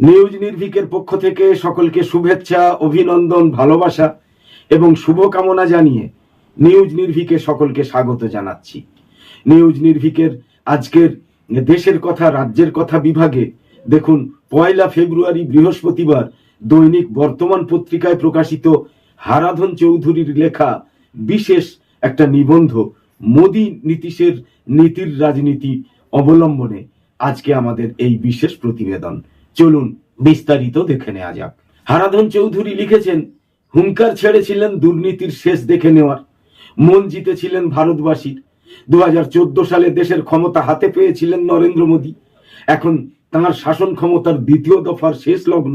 News নির্ভিকের পক্ষ থেকে সকলকে শুভেচ্ছা, অভিনন্দন, ভালোবাসা এবং শুভকামনা জানিয়ে নিউজ নির্ভিকে সকলকে স্বাগত জানাচ্ছি। নিউজ নির্ভিকের আজকের দেশের কথা, রাজ্যের কথা বিভাগে দেখুন, পয়লা ফেব্রুয়ারি বৃহস্পতিবার দৈনিক বর্তমান পত্রিকায় প্রকাশিত হারাধন চৌধুরীর লেখা বিশেষ একটা নিবন্ধ, মোদী নীতিশের নীতির রাজনীতি অবলম্বনে আজকে আমাদের এই বিশেষ প্রতিবেদন। চলুন বিস্তারিত দেখে নেওয়া যাক। হারাধন চৌধুরী লিখেছেন হুঙ্কার ছেড়েছিলেন দুর্নীতির শেষ দেখে নেওয়ার। মন জিতেছিলেন ভারতবাসীর। দু সালে দেশের ক্ষমতা হাতে পেয়েছিলেন নরেন্দ্র মোদী। এখন তাঁর শাসন ক্ষমতার দ্বিতীয় দফার শেষ লগ্ন।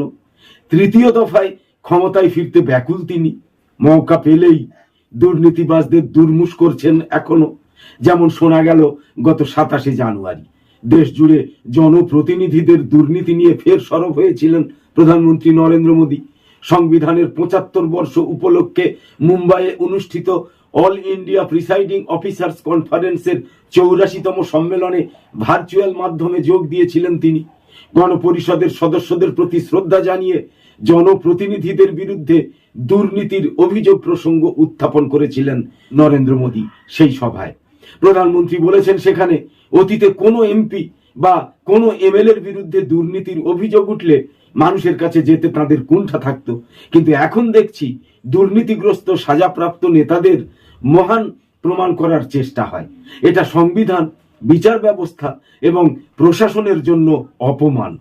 তৃতীয় দফায় ক্ষমতায় ফিরতে ব্যাকুল তিনি। মৌকা পেলেই দুর্নীতিবাজদের দুর্মুষ করছেন এখনও। যেমন শোনা গেল গত সাতাশে জানুয়ারি। দেশ জুড়ে জনপ্রতিনিধিদের দুর্নীতি নিয়ে ফের সরব হয়েছিলেন প্রধানমন্ত্রী নরেন্দ্র মোদী। সংবিধানের পঁচাত্তর বর্ষ উপলক্ষে মুম্বাইয়ে অনুষ্ঠিত অল ইন্ডিয়া প্রিসাইডিং অফিসার্স কনফারেন্সের চৌরাশিতম সম্মেলনে ভার্চুয়াল মাধ্যমে যোগ দিয়েছিলেন তিনি। গণপরিষদের সদস্যদের প্রতি শ্রদ্ধা জানিয়ে জনপ্রতিনিধিদের বিরুদ্ধে দুর্নীতির অভিযোগ প্রসঙ্গ উত্থাপন করেছিলেন নরেন্দ্র মোদী সেই সভায়। প্রধানমন্ত্রী বলেছেন সেখানে অতীতে কোনো এমপি বা কোনো এমএলএ এর বিরুদ্ধে দুর্নীতির অভিযোগ উঠলে মানুষের কাছে যেতে তাদের কুণ্ঠা থাকতো। কিন্তু এখন দেখছি দুর্নীতিগ্রস্ত, সাজাপ্রাপ্ত নেতাদের মহান প্রমাণ করার চেষ্টা হয়। এটা সংবিধান, বিচার ব্যবস্থা এবং প্রশাসনের জন্য অপমান।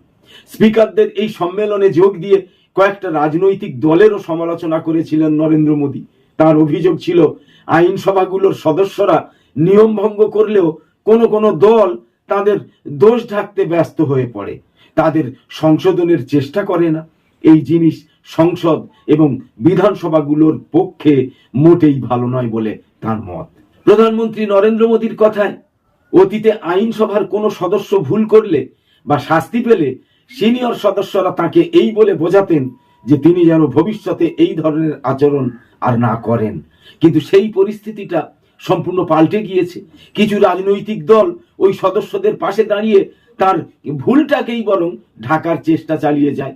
স্পিকারদের এই সম্মেলনে যোগ দিয়ে কয়েকটা রাজনৈতিক দলেরও সমালোচনা করেছিলেন নরেন্দ্র মোদী। তার অভিযোগ ছিল, আইনসভাগুলোর সদস্যরা নিয়ম ভঙ্গ করলেও কোন কোন দল তাদের দোষ ঢাকতে ব্যস্ত হয়ে পড়ে। তাদের সংশোধনের চেষ্টা করে না। এই জিনিস সংসদ এবং বিধানসভাগুলোর পক্ষে মোটেই ভালো নয় বলে তার মত। প্রধানমন্ত্রী নরেন্দ্র মোদীর কথায়, অতীতে আইনসভার কোনো সদস্য ভুল করলে বা শাস্তি পেলে সিনিয়র সদস্যরা তাকে এই বলে বোঝাতেন যে তিনি যেন ভবিষ্যতে এই ধরনের আচরণ আর না করেন। কিন্তু সেই পরিস্থিতিটা সম্পূর্ণ পাল্টে গিয়েছে। কিছু রাজনৈতিক দল ওই সদস্যদের পাশে দাঁড়িয়ে তার ভুলটাকেই বরং ঢাকার চেষ্টা চালিয়ে যায়।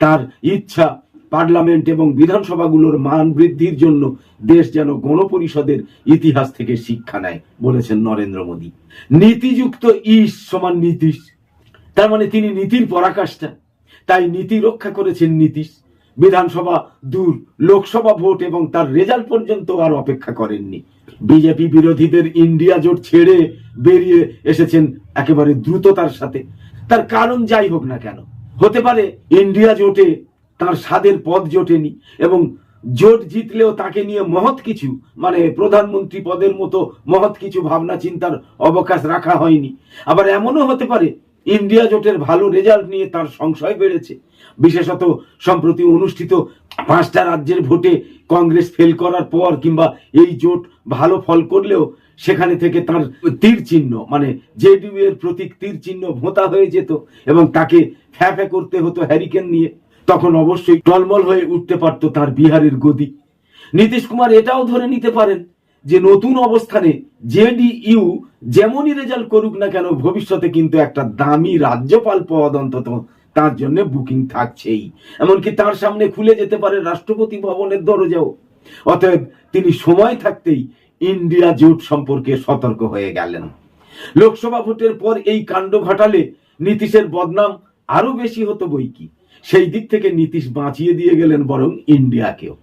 তার ইচ্ছা পার্লামেন্ট এবং বিধানসভাগুলোর মান বৃদ্ধির জন্য দেশ যেন গণপরিষদের ইতিহাস থেকে শিক্ষা নেয়, বলেছেন নরেন্দ্র মোদী। নীতিযুক্ত ইস সমান নীতিশ। তার মানে তিনি নীতির পরাকাষ্ঠা। তাই নীতি রক্ষা করেছেন নীতিশ। বিধানসভা দূর, লোকসভা ভোট এবং তার রেজাল্ট পর্যন্ত আর অপেক্ষা করেননি। বিজেপি বিরোধীদের ইন্ডিয়া জোট ছেড়ে বেরিয়ে এসেছেন একেবারে দ্রুততার সাথে। তার কারণ যাই হোক না কেন, হতে পারে ইন্ডিয়া জোটে তার স্বাদের পদ জোটেনি এবং জোট জিতলেও তাকে নিয়ে মহৎ কিছু মানে প্রধানমন্ত্রী পদের মতো মহৎ কিছু ভাবনা চিন্তার অবকাশ রাখা হয়নি। আবার এমনও হতে পারে ইন্ডিয়া জোটের ভালো রেজাল্ট নিয়ে তার সংশয় বেড়েছে। বিশেষত সম্প্রতি অনুষ্ঠিত পাঁচটা রাজ্যের ভোটে কংগ্রেস ফেল করার পর কিংবা এই জোট ভালো ফল করলেও সেখানে থেকে তার তীর চিহ্ন মানে জেডিইউ এর প্রতীক তীর চিহ্ন ভোঁতা হয়ে যেত এবং তাকে ফ্যাফে করতে হতো হ্যারিকেন নিয়ে। তখন অবশ্যই টলমল হয়ে উঠতে পারত তার বিহারের গদি। নীতিশ কুমার এটাও ধরে নিতে পারেন যে নতুন অবস্থানে জেডিইউ যেমনই রেজাল্ট করুক না কেন, ভবিষ্যতে কিন্তু একটা দামি রাজ্যপাল পদ অন্তত তার জন্য বুকিং থাকছেই। এমনকি তার সামনে খুলে যেতে পারে রাষ্ট্রপতি ভবনের দরজাও। অতএব তিনি সময় থাকতেই ইন্ডিয়া জোট সম্পর্কে সতর্ক হয়ে গেলেন। লোকসভা ভোটের পর এই কাণ্ড ঘটালে নীতিশের বদনাম আরও বেশি হতো বই কি। সেই দিক থেকে নীতিশ বাঁচিয়ে দিয়ে গেলেন বরং ইন্ডিয়াকেও।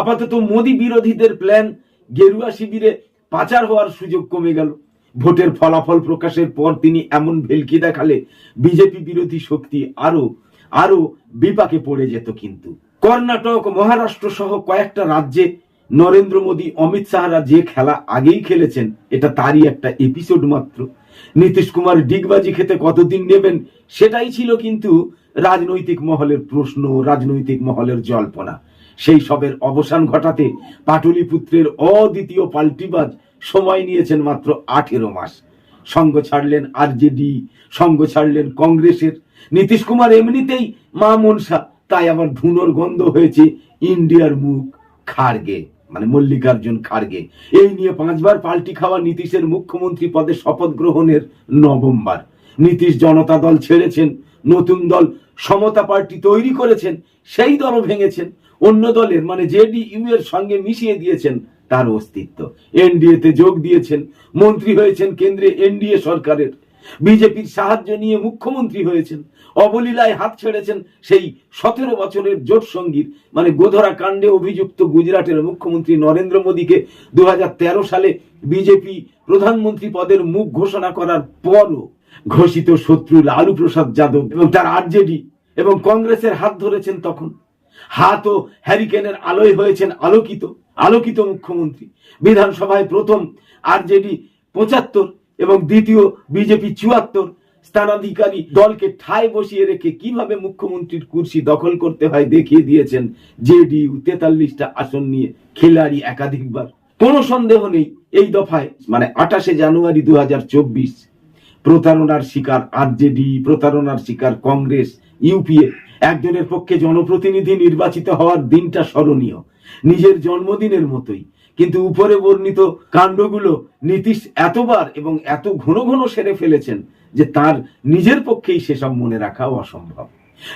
আপাতত মোদী বিরোধীদের প্ল্যান গেরুয়া শিবিরে পাচার হওয়ার সুযোগ কমে গেল। ভোটের ফলাফল প্রকাশের পর তিনি এমন ভেলকি দেখালে বিজেপি বিরোধী শক্তি আরও আরও বিপাকে পড়ে যেত কিন্তু। কর্ণাটক, মহারাষ্ট্র সহ কয়েকটা রাজ্যে নরেন্দ্র মোদী, অমিত শাহরা যে খেলা আগেই খেলেছেন, এটা তারই একটা এপিসোড মাত্র। নীতিশ কুমার ডিগবাজি খেতে কতদিন নেবেন, সেটাই ছিল কিন্তু রাজনৈতিক মহলের প্রশ্ন, রাজনৈতিক মহলের জল্পনা। সেই সবের অবসান ঘটাতে পাটলিপুত্রের অদ্বিতীয় পাল্টিবাজ সময় নিয়েছেন মাত্র আঠেরো মাস। সঙ্গ ছাড়লেন আরজেডি, সঙ্গ ছাড়লেন কংগ্রেসের। নীতিশ কুমার এমনিতেই মা মনসা, তাই আবার ধুনোর গন্ধ হয়েছে ইন্ডিয়ার মুখ খাড়গে মানে মল্লিকার্জুন খাড়গে। এই নিয়ে পাঁচবার পাল্টি খাওয়া নীতিশের মুখ্যমন্ত্রী পদে শপথ গ্রহণের নভেম্বর। নীতিশ জনতা দল ছেড়েছেন, নতুন দল সমতা পার্টি তৈরি করেছেন, সেই দলও ভেঙেছেন। অন্য দলের মানে জেডিইউ এর সঙ্গে মিশিয়ে দিয়েছেন তার অস্তিত্ব। এনডিএ তে যোগ দিয়েছেন মন্ত্রী হয়েছেন কেন্দ্রে এনডিএ সরকারের। বিজেপির সাহায্য নিয়ে মুখ্যমন্ত্রী হয়েছেন। অবলীলায় হাত ছেড়েছেন সেই সতেরো বছরের জোট সঙ্গীর মানে গোধরা কাণ্ডে অভিযুক্ত গুজরাটের মুখ্যমন্ত্রী নরেন্দ্র মোদীকে দু হাজার তেরো সালে বিজেপি প্রধানমন্ত্রী পদের মুখ ঘোষণা করার পরও ঘোষিত শত্রু লালু প্রসাদ যাদব এবং তার আরজেডি এবং কংগ্রেসের হাত ধরেছেন তখন। হাত ও হ্যারিকেনের আলোয় হয়েছেন আলোকিত। আলোকিত মুখ্যমন্ত্রী। বিধানসভায় প্রথম আরজেডি পঁচাত্তর এবং দ্বিতীয় বিজেপি চুয়াত্তর স্থানাধিকারী দলকে ঠায় বসিয়ে রেখে কীভাবে মুখ্যমন্ত্রীর কুর্সি দখল করতে হয় দেখিয়ে দিয়েছেন জেডিইউ তেতাল্লিশটা আসন নিয়ে খেলাড়ি একাধিকবার। কোনো সন্দেহ নেই, এই দফায় মানে আঠাশে জানুয়ারি দু হাজার চব্বিশ, প্রতারণার শিকার আরজেডি, প্রতারণার শিকার কংগ্রেস, ইউপিএ, একজনের পক্ষে জনপ্রতিনিধি নির্বাচিত হওয়ার দিনটা স্মরণীয়। নিজের জন্মদিনের মতোই। কিন্তু উপরে বর্ণিত কাণ্ডগুলো নীতিশ এতবার এবং এত ঘন ঘন সেরে ফেলেছেন যে তার নিজের পক্ষেই সেসব মনে রাখাও অসম্ভব।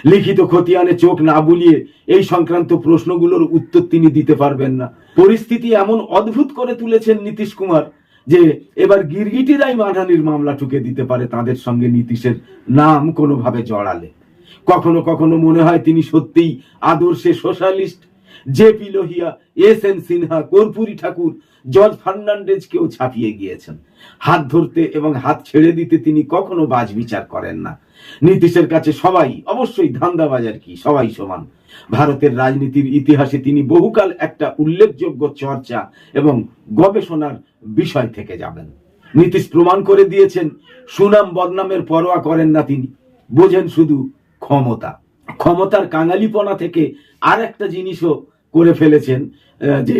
লিখিত খতিয়ানে চোখ না বুলিয়ে এই সংক্রান্ত প্রশ্নগুলোর উত্তর তিনি দিতে পারবেন না। পরিস্থিতি এমন অদ্ভুত করে তুলেছেন নীতিশ কুমার যে এবার গিরগিটিরাই মানহানির মামলা ঠুকে দিতে পারে তাদের সঙ্গে নীতিশের নাম কোনোভাবে জড়ালে। কখনো কখনো মনে হয় তিনি সত্যিই আদর্শে socialist J P Lohia, S N Sinha, Karpoori Thakur, George ফার্নান্ডেজকেও ছাপিয়ে গিয়েছেন। হাত ধরতে এবং হাত ছেড়ে দিতে তিনি কখনো বাজ বিচার করেন না। নীতিশের কাছে সবাই, অবশ্যই ধান্দাবাজার কি, সবাই সমান। ভারতের রাজনীতির ইতিহাসে তিনি বহুকাল একটা উল্লেখযোগ্য চর্চা এবং গবেষণার বিষয় থেকে যাবেন। নীতিশ প্রমাণ করে দিয়েছেন, সুনাম বদনামের পরোয়া করেন না তিনি। বোঝেন শুধু ক্ষমতা। ক্ষমতার কাঙালিপনা থেকে আর একটা জিনিসও করে ফেলেছেন যে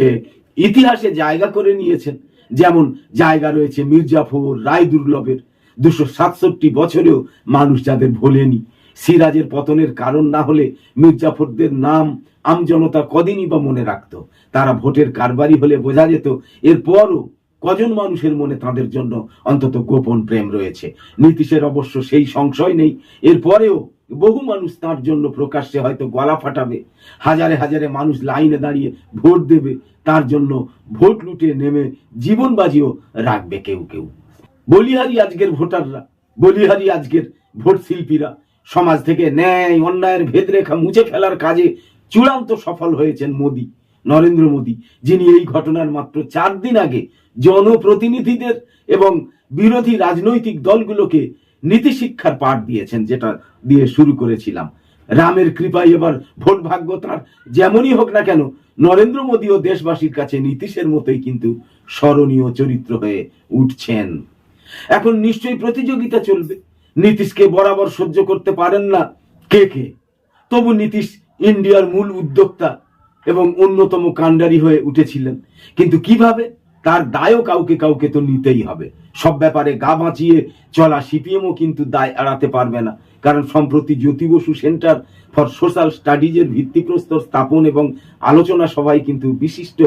ইতিহাসে জায়গা করে নিয়েছেন। যেমন জায়গা রয়েছে মির্জাফর রায় দুর্লভের। দুশো সাতষট্টি বছরেও মানুষ যাদের ভোলেনি। সিরাজের পতনের কারণ না হলে মির্জাফরদের নাম আমজনতা কদিনই বা মনে রাখত। তারা ভোটের কারবারি হলে বোঝা যেত, এরপরও কজন মানুষের মনে তাদের জন্য অন্তত গোপন প্রেম রয়েছে। নীতিশের অবশ্য সেই সংশয় নেই। এরপরেও বহু মানুষ তার জন্য প্রকাশ্যে হয়তো গলা ফাটাবে। হাজারে হাজারে মানুষ লাইনে দাঁড়িয়ে ভোট দেবে। তার জন্য ভোট লুটে নেমে জীবন বাজিও রাখবে কেউ কেউ। বলিহারি আজকের ভোটাররা, বলিহারি আজকের ভোট শিল্পীরা, সমাজ থেকে ন্যায়, অন্যায়ের ভেদরেখা মুছে ফেলার কাজে চূড়ান্ত সফল হয়েছেন মোদী, নরেন্দ্র মোদী, যিনি এই ঘটনার মাত্র চার দিন আগে জনপ্রতিনিধিদের এবং বিরোধী রাজনৈতিক দলগুলোকে নীতি শিক্ষার পাঠ দিয়েছেন, যেটা দিয়ে শুরু করেছিলাম। রামের কৃপায় এবার ভোট ভাগ্য তার যেমনই হোক না কেন, নরেন্দ্র মোদী ও দেশবাসীর কাছে নীতিশের মতোই কিন্তু স্মরণীয় চরিত্র হয়ে উঠছেন। এখন নিশ্চয়ই প্রতিযোগিতা চলবে। নীতিশকে বরাবর সহ্য করতে পারেন না কে কে? তবু নীতিশ ইন্ডিয়ার মূল উদ্যোক্তা এবং অন্যতম কাণ্ডারি হয়ে উঠেছিলেন। কিন্তু কীভাবে? তার দায়ও কাউকে কাউকে তো নিতেই হবে। সব ব্যাপারে গা বাঁচিয়ে চলা সিপিএমও কিন্তু দায় এড়াতে পারবে না। কারণ সম্প্রতি Jyoti Basu centre for social স্টাডিজের ভিত্তিপ্রস্তর স্থাপন এবং আলোচনা সভায় কিন্তু বিশিষ্ট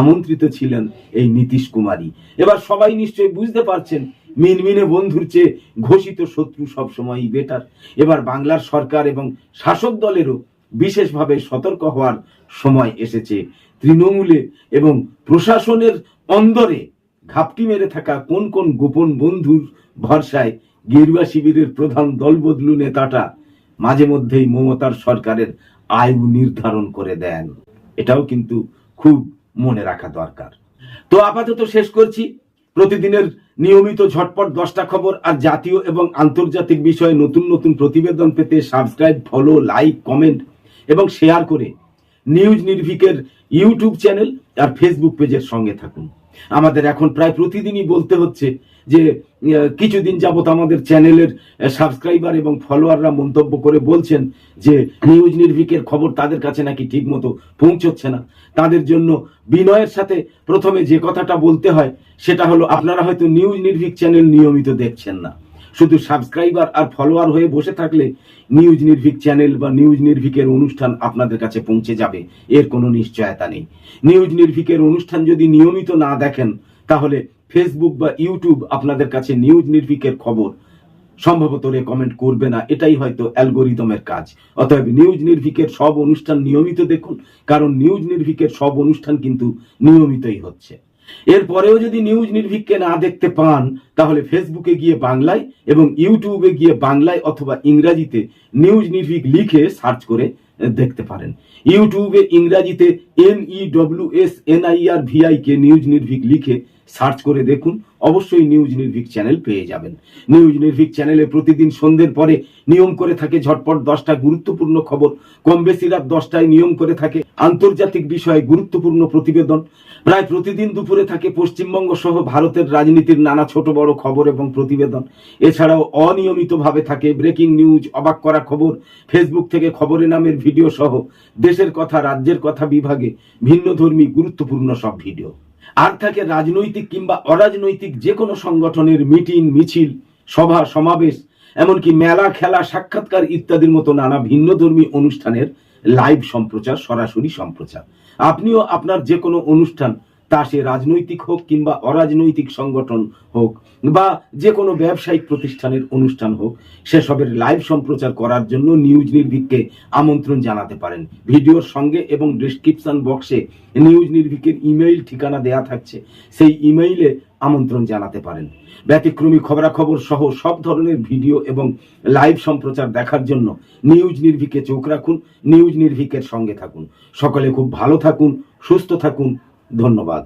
আমন্ত্রিত ছিলেন এই নীতিশ কুমারী। এবার সবাই নিশ্চয়ই বুঝতে পারছেন, মিনমিনে বন্ধুর চেয়ে ঘোষিত শত্রু সবসময়ই বেটার। এবার বাংলার সরকার এবং শাসক দলেরও বিশেষভাবে সতর্ক হওয়ার সময় এসেছে। তৃণমূলে এবং প্রশাসনের অন্দরে ঘাপটি মেরে থাকা কোন কোন গোপন বন্ধুর ভরসায় গেরুয়া শিবিরের প্রধান দলবদলু নেতাটা মাঝে মধ্যেই মমতার সরকারের আয়ু নির্ধারণ করে দেন। এটাও কিন্তু খুব মনে রাখা দরকার। তো আপাতত শেষ করছি। প্রতিদিনের নিয়মিত ঝটপট দশটা খবর আর জাতীয় এবং আন্তর্জাতিক বিষয়ে নতুন নতুন প্রতিবেদন পেতে সাবস্ক্রাইব ফলো লাইক কমেন্ট এবং শেয়ার করে নিউজ নির্ভিকের ইউটিউব চ্যানেল আর ফেসবুক পেজের সঙ্গে থাকুন। আমাদের এখন প্রায় প্রতিদিনই বলতে হচ্ছে যে কিছুদিন যাবত আমাদের চ্যানেলের সাবস্ক্রাইবার এবং ফলোয়াররা মন্তব্য করে বলছেন যে, নিউজ নির্ভিকের খবর তাদের কাছে নাকি ঠিক মতো পৌঁছচ্ছে না। তাদের জন্য বিনয়ের সাথে প্রথমে যে কথাটা বলতে হয়, সেটা হলো, আপনারা হয়তো নিউজ নির্ভিক চ্যানেল নিয়মিত দেখছেন না। শুধু সাবস্ক্রাইবার আর ফলোয়ার হয়ে বসে থাকলে নিউজ নির্ভিক চ্যানেল বা নিউজ নির্ভিকের অনুষ্ঠান আপনাদের কাছে পৌঁছে যাবে, এর কোনো নিশ্চয়তা নেই। নিউজ নির্ভিকের অনুষ্ঠান যদি নিয়মিত না দেখেন, তাহলে ফেসবুক বা ইউটিউব আপনাদের কাছে নিউজ নির্ভিকের খবর। সম্ভবত রেকমেন্ড করবে না, এটাই হয়তো অ্যালগোরিদমের কাজ। অতএব নিউজ নির্ভিকের সব অনুষ্ঠান নিয়মিত দেখুন, কারণ নিউজ নির্ভিকের সব অনুষ্ঠান কিন্তু নিয়মিতই হচ্ছে। এরপরেও যদি নিউজ নির্ভীককে না দেখতে পান, তাহলে ফেসবুকে গিয়ে বাংলায় এবং ইউটিউবে গিয়ে বাংলায় অথবা ইংরাজিতে নিউজ নির্ভীক লিখে সার্চ করে দেখতে পারেন। ইউটিউবে ইংরাজিতে N E S N I R V I K news Nirbhik লিখে সার্চ করে দেখুন। অবশ্যই নিউজ নির্ভিক চ্যানেল পেয়ে যাবেন। নিউজ নির্ভিক চ্যানেলে প্রতিদিন সন্ধ্যের পরে নিয়ম করে থাকে ঝটপট দশটা গুরুত্বপূর্ণ খবর। কম বেশি রাত দশটায় নিয়ম করে থাকে আন্তর্জাতিক বিষয়ে গুরুত্বপূর্ণ প্রতিবেদন। প্রায় প্রতিদিন দুপুরে থাকে পশ্চিমবঙ্গ সহ ভারতের রাজনীতির নানা ছোট বড় খবর এবং প্রতিবেদন। এছাড়াও অনিয়মিতভাবে থাকে ব্রেকিং নিউজ অবাক করা খবর ফেসবুক থেকে খবরে নামের ভিডিও সহ দেশের কথা, রাজ্যের কথা বিভাগে ভিন্ন ধর্মী গুরুত্বপূর্ণ সব ভিডিও আর থাকে রাজনৈতিক কিংবা অরাজনৈতিক যে কোনো সংগঠনের মিটিং, মিছিল, সভা, সমাবেশ, এমনকি মেলা, খেলা, সাক্ষাৎকার ইত্যাদির মতো নানা ভিন্ন ধর্মী অনুষ্ঠানের লাইভ সম্প্রচার, সরাসরি সম্প্রচার। আপনিও আপনার যে কোনো অনুষ্ঠান তা সে রাজনৈতিক হোক কিংবা অরাজনৈতিক সংগঠন হোক বা যে কোনো ব্যবসায়িক প্রতিষ্ঠানের অনুষ্ঠান হোক, সেসবের লাইভ সম্প্রচার করার জন্য নিউজ নির্ভীককে আমন্ত্রণ জানাতে পারেন। ভিডিওর সঙ্গে এবং ডিসক্রিপশন বক্সে নিউজ নির্ভীকের ইমেইল ঠিকানা দেয়া থাকছে, সেই ইমেইলে আমন্ত্রণ জানাতে পারেন। ব্যতিক্রমী খবরাখবর সহ সব ধরনের ভিডিও এবং লাইভ সম্প্রচার দেখার জন্য নিউজ নির্ভীকে চোখ রাখুন, নিউজ নির্ভীকের সঙ্গে থাকুন। সকলে খুব ভালো থাকুন, সুস্থ থাকুন ধন্যবাদ।